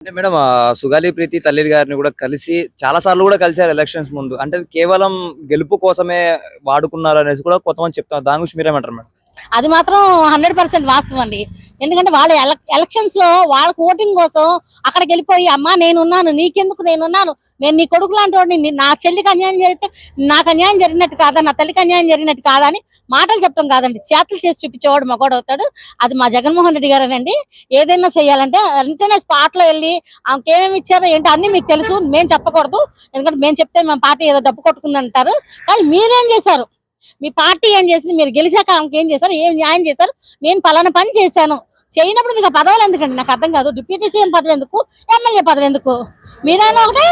అంటే మేడం ఆ, సుగాలి ప్రీతి తల్లి గారిని కూడా కలిసి చాలా సార్లు కూడా కలిశారు ఎలక్షన్స్ ముందు. అంటే కేవలం గెలుపు కోసమే వాడుకున్నారు అనేసి కూడా కొంతమంది చెప్తారు దాని గురించి మీరేమంటారు మేడం? అది మాత్రం హండ్రెడ్ పర్సెంట్ వాస్తవం అండి. ఎందుకంటే వాళ్ళ ఎలక్షన్స్లో వాళ్ళకి ఓటింగ్ కోసం అక్కడికి వెళ్ళిపోయి అమ్మా నేనున్నాను నీకెందుకు నేనున్నాను? నేను నీ కొడుకు లాంటి వాడిని నా చెల్లికి అన్యాయం జరిగితే నాకు అన్యాయం జరిగినట్టు కాదా? నా తల్లికి అన్యాయం జరిగినట్టు కాదా? అని మాటలు చెప్పడం కాదండి. చేతలు చేసి చూపించేవాడు మగవాడు అవుతాడు. అది మా జగన్మోహన్ రెడ్డి గారేనండి. ఏదైనా చేయాలంటే వెంటనే స్పాట్లో వెళ్ళి ఆమెకి ఏమేమి ఇచ్చారో ఏంటో అన్ని మీకు తెలుసు మేము చెప్పకూడదు. ఎందుకంటే మేము చెప్తే మా పార్టీ ఏదో డబ్బు కొట్టుకుంది అంటారు కానీ మీరేం చేశారు? మీ పార్టీ ఏం చేసింది? మీరు గెలిచాక ఆమెకి ఏం చేశారు? ఏం న్యాయం చేశారు? నేను పలానా పని చేశాను. చేయనప్పుడు మీకు ఆ పదవులు ఎందుకండి? నాకు అర్థం కాదు. డిప్యూటీ సీఎం పదవి ఎందుకు? ఎమ్మెల్యే పదవి ఎందుకు? మీరైనా ఒకటే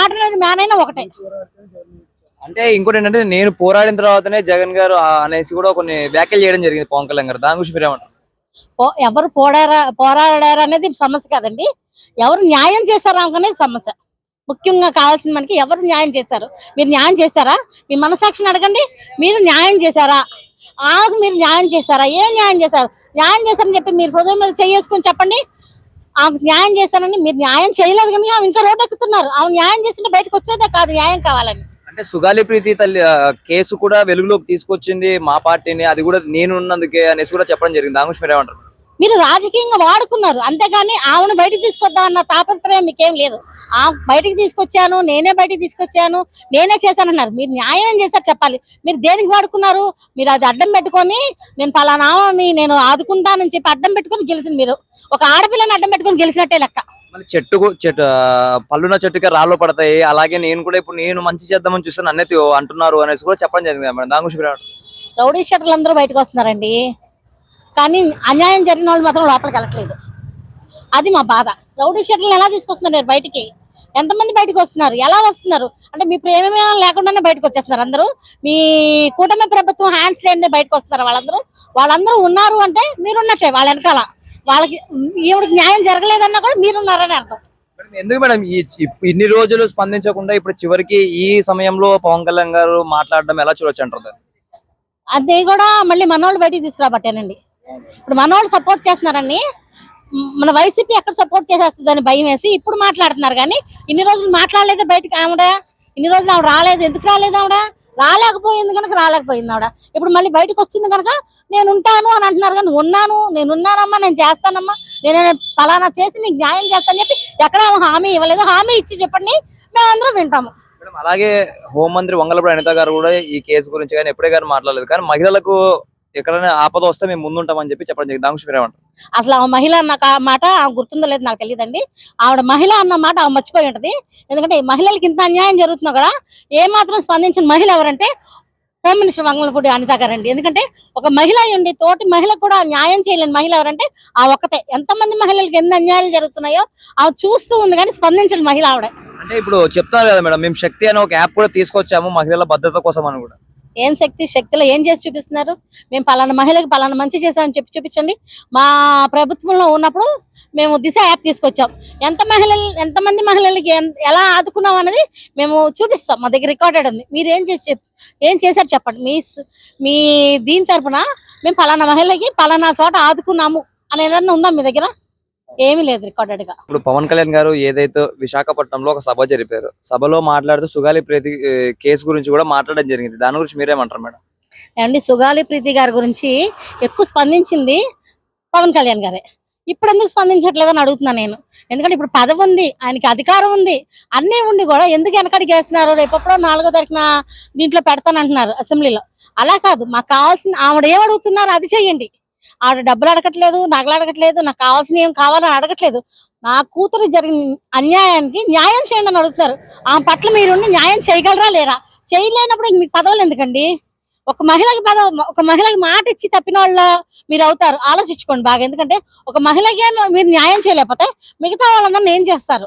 ఆర్డినరీ మ్యాన్ అయినా ఒకటే. అంటే ఇంకోటి ఏంటంటే నేను పోరాడిన తర్వాతనే జగన్ గారు అనేసి కూడా కొన్ని వ్యాఖ్యలు చేయడం జరిగింది పవన్ కళ్యాణ్ గారు. దాని గురించి మీరేమంటారు? ఎవరు పోరారా పోరాడారు అనేది సమస్య కాదండి. ఎవరు న్యాయం చేశారు అనేది సమస్య. ముఖ్యంగా కావాల్సిన మనకి ఎవరు న్యాయం చేశారు? మీరు న్యాయం చేశారా? మీ మనసాక్షిని అడగండి. మీరు న్యాయం చేశారా? ఆకు మీరు న్యాయం చేశారా? ఏం న్యాయం చేశారు? న్యాయం చేశారని చెప్పి మీరు హృదయం మీద చేసుకొని చెప్పండి. ఆమె న్యాయం చేశారని మీరు న్యాయం చేయలేదు కానీ ఆమె ఇంకా రోడ్డు ఎక్కుతున్నారు ఆమె న్యాయం చేస్తుంటే బయటకు వచ్చేదే కాదు న్యాయం కావాలని. అంటే సుగాలి ప్రీతి తల్లి కేసు కూడా వెలుగులోకి తీసుకొచ్చింది మా పార్టీని. అది కూడా నేను ఉన్నందుకే అనేసి కూడా చెప్పడం జరిగింది. దాని గురించి మీరేమంటారు మీరు రాజకీయంగా వాడుకున్నారు. అంతేగాని ఆమెను బయటికి తీసుకొద్దాం అన్న తాపత్రయం మీకేం లేదు. ఆ బయటికి తీసుకొచ్చాను నేనే బయటికి తీసుకొచ్చాను నేనే చేశానన్నారు. మీరు న్యాయం ఏం చేశారు చెప్పాలి. మీరు దేనికి వాడుకున్నారు? మీరు అది అడ్డం పెట్టుకొని నేను ఫలానా ఆమెని నేను ఆదుకుంటానని చెప్పి అడ్డం పెట్టుకొని గెలిచింది మీరు. ఒక ఆడపిల్లని అడ్డం పెట్టుకొని గెలిచినట్టే లెక్క. చెట్టుకు చెట్టు పళ్ళున చెట్టుకే రాళ్ళు పడతాయి. అలాగే నేను కూడా ఇప్పుడు నేను మంచి చేద్దామని చూస్తాను అన్నది అంటున్నారు అనేసి కూడా చెప్పడం జరిగింది మేడం. దాని గురించి రౌడీ షటర్లు అందరూ బయటకు వస్తున్నారండి. కానీ అన్యాయం జరిగిన వాళ్ళు మాత్రం లోపలికి వెళ్ళట్లేదు. అది మా బాధ. రౌడీ షటర్లు ఎలా తీసుకొస్తున్నారు బయటికి? ఎంతమంది బయటకు వస్తున్నారు? ఎలా వస్తున్నారు? అంటే మీ ప్రేమ లేకుండానే బయటకు వచ్చేస్తున్నారు అందరూ. మీ కూటమి ప్రభుత్వం హ్యాండ్స్ లేనిదే బయటకు వస్తున్నారు వాళ్ళందరూ. వాళ్ళందరూ ఉన్నారు అంటే మీరున్నట్టే వాళ్ళ వెనకాల. వాళ్ళకి ఈవిడికి న్యాయం జరగలేదన్నా కూడా మీరున్నారని అర్థం. ఎందుకు మేడం ఈ ఇన్ని రోజులు స్పందించకుండా ఇప్పుడు చివరికి ఈ సమయంలో పవన్ కళ్యాణ్ గారు మాట్లాడడం ఎలా చూడొచ్చు అంటారు? అది కూడా మళ్ళీ మనోళ్ళు బయటికి తీసుకురాబట్టానండి. ఇప్పుడు మనోళ్ళు సపోర్ట్ చేస్తున్నారని మన వైసీపీ ఎక్కడ సపోర్ట్ చేసేస్తుందని భయం వేసి ఇప్పుడు మాట్లాడుతున్నారు కానీ ఇన్ని రోజులు మాట్లాడలేదు బయటకు ఆవిడ ఇన్ని రోజులు ఆవిడ రాలేదు. ఎందుకు రాలేదు ఆవిడ? రాలేకపోయింది కనుక రాలేకపోయింది ఆవిడ. ఇప్పుడు మళ్ళీ బయటకు వచ్చింది కనుక నేను ఉంటాను అని అంటున్నారు కానీ ఉన్నాను నేను ఉన్నానమ్మా నేను చేస్తానమ్మా నేను ఫలానా చేసి నీకు న్యాయం చేస్తాను చెప్పి ఎక్కడ హామీ ఇవ్వలేదు. హామీ ఇచ్చి చెప్పండి మేమందరం వింటాము. అలాగే హోంమంత్రి వంగలపూడి అనిత గారు కూడా ఈ కేసు గురించి కానీ ఎప్పుడే గారు మాట్లాడలేదు. కానీ మహిళలకు ఎక్కడైనా ఆపద వస్తే మేము ముందుంటామని చెప్పి చెప్పడం జరిగింది. దాని గురించి అసలు ఆ మహిళ అన్న మాట ఆమె గుర్తుందో లేదు నాకు తెలియదండి. ఆవిడ మహిళ అన్న మాట ఆమె మర్చిపోయి ఉంటది. ఎందుకంటే ఈ మహిళలకి ఇంత అన్యాయం జరుగుతున్నా కూడా ఏ మాత్రం స్పందించిన మహిళ ఎవరంటే హోమ్ మినిస్టర్ మంగళపూడి అనిత గారండి ఎందుకంటే ఒక మహిళ ఉండి తోటి మహిళకు కూడా న్యాయం చేయలేని మహిళ ఎవరంటే ఆ ఒక్కతే. ఎంతమంది మహిళలకు ఎన్ని అన్యాయాలు జరుగుతున్నాయో ఆమె చూస్తూ ఉంది కానీ స్పందించిన మహిళ ఆవిడ. అంటే ఇప్పుడు చెప్తారు కదా మేడం మేము శక్తి అనే ఒక యాప్ కూడా తీసుకొచ్చాము మహిళల భద్రత కోసం అని కూడా. ఏం శక్తి శక్తిలో ఏం చేసి చూపిస్తున్నారు? మేము పలానా మహిళకి పలానా మంచి చేశామని చెప్పి చూపించండి. మా ప్రభుత్వంలో ఉన్నప్పుడు మేము దిశ యాప్ తీసుకొచ్చాం. ఎంత మహిళలు ఎంతమంది మహిళలకి ఎలా ఆదుకున్నాం అన్నది మేము చూపిస్తాం. మా దగ్గర రికార్డెడ్ ఉంది. మీరు ఏం చేసి చెప్ ఏం చేశారు చెప్పండి. మీ మీ దీని తరఫున మేము పలానా మహిళకి పలానా చోట ఆదుకున్నాము అని ఏదన్నా ఉందా మీ దగ్గర? ఏమీ లేదు రికార్డెడ్గా. ఇప్పుడు పవన్ కళ్యాణ్ గారు ఏదైతే విశాఖపట్నంలో ఒక సభ జరిపారు సభలో మాట్లాడుతూ సుగాలి ప్రీతి కేసు గురించి కూడా మాట్లాడడం జరిగింది. దాని గురించి మీరేమంటారు మేడం? అండి సుగాలి ప్రీతి గారి గురించి ఎక్కువ స్పందించింది పవన్ కళ్యాణ్ గారే. ఇప్పుడు ఎందుకు స్పందించట్లేదని అడుగుతున్నా నేను. ఎందుకంటే ఇప్పుడు పదవి ఉంది ఆయనకి అధికారం ఉంది అన్నీ ఉండి కూడా ఎందుకు వెనకడికి వేస్తున్నారు? రేపప్పుడో నాలుగో తారీఖున దీంట్లో పెడతానంటున్నారు అసెంబ్లీలో. అలా కాదు మాకు కావాల్సిన ఆవిడ ఏం అడుగుతున్నారు అది చెయ్యండి. ఆవిడ డబ్బులు అడగట్లేదు నగలు అడగట్లేదు నాకు కావాల్సిన ఏం కావాలని అడగట్లేదు. నా కూతురు జరిగిన అన్యాయానికి న్యాయం చేయండి అని అడుగుతారు ఆ పట్ల మీరు న్యాయం చేయగలరా లేరా? చేయలేనప్పుడు మీకు పదవులు ఎందుకండి? ఒక మహిళకి పదవ ఒక మహిళకి మాట ఇచ్చి తప్పిన వాళ్ళ మీరు అవుతారు. ఆలోచించుకోండి బాగా. ఎందుకంటే ఒక మహిళకి మీరు న్యాయం చేయలేకపోతే మిగతా వాళ్ళందరినీ ఏం చేస్తారు?